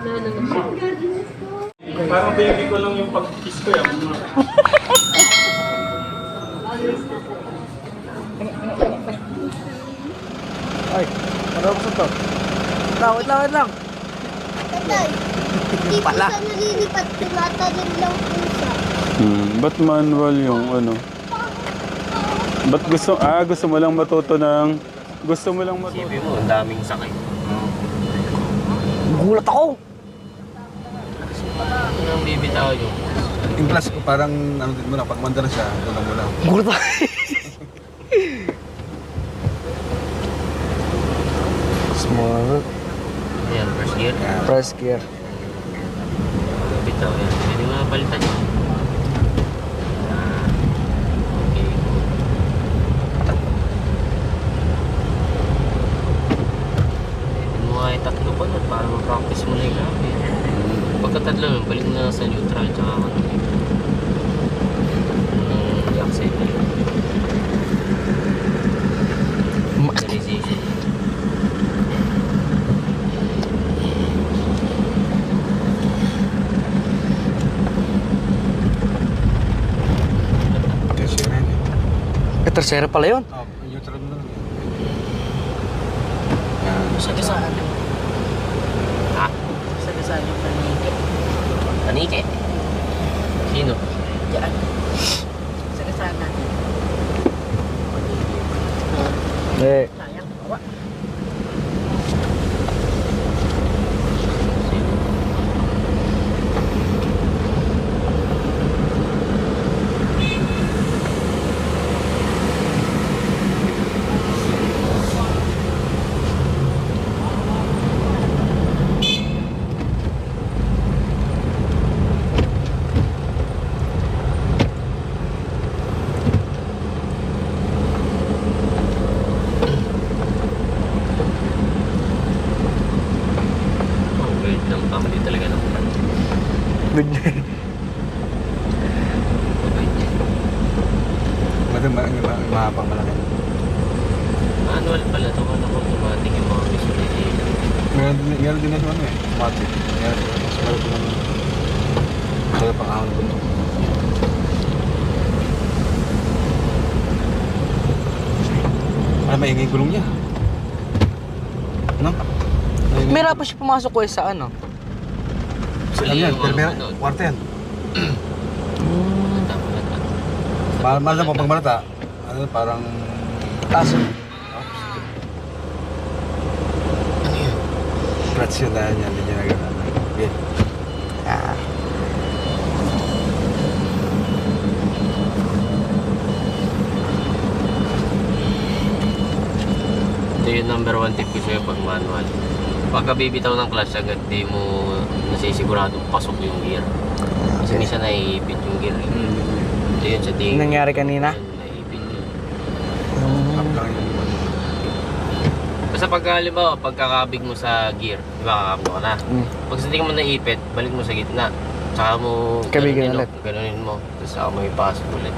Naman siya. Parang baby ko lang yung pag-kiss ko yan. Ay, ano ko sa to? Lang, wait lang, wait lang. Tatay, hindi po Pala. siya nalilipat. Tumatalim lang po siya. Hmm, ba't manual yung ano? Ba't gusto, ah, gusto mo lang matuto ng, gusto mo lang matuto. Sabi mo, ang daming sakay. Gulat ako. Nyo? Yung class ko parang ano din mo lang, pag mandala siya, tulong mo lang. Gulat ako. Small Ayan, first gear. first gear. Bitaw yan. Pwede mo na palitan yun. Pagkatatlo nun, balik mo na lang sa neutral tsaka ano. Yung accelerator. Stabilization. Rin eh. Tercera pala yun. Oh, yung neutral mo lang yan. Yan. Sa kasama. Ha? Sa kasama panike. Panike? Sino? Diyan. Sa kasama. Eh, Sayang. Family talaga bigla. Mabait niya. Madam, ma- ma- mahapang malaki. Manual pala to. Kala ko automatic yung mga visualization. Meron din, meron din na ano eh, automatic. Meron din, mas meron din naman. Kaya pang ahon ko to. Ano, maingay gulong niya. No? Maingay. Meron pa siya pumasok ko eh sa ano. Ano yan? yan. malata, malata. Mahal, mahal na po pag malata. Ano, parang... Taso. Ano yun? Dahil niya, hindi niya nagana. Okay. Ah. Ito yung number one tip ko sa'yo pag manual. Pagka bibitaw ng clutch agad, di mo nasisigurado pasok yung gear. Kasi minsan naiipit yung gear. eh. Ito yun sa tingin. Nangyari kanina? Naiipit yun. Yung Basta pagka, halimbawa, pagkakabig mo sa gear, di ba kakabig mo ka na? Mm. Pag sa tingin mo naipit, balik mo sa gitna. Tsaka mo... Kabigin ganunin, ulit. Ganunin mo. Tapos saka mo ipasok ulit.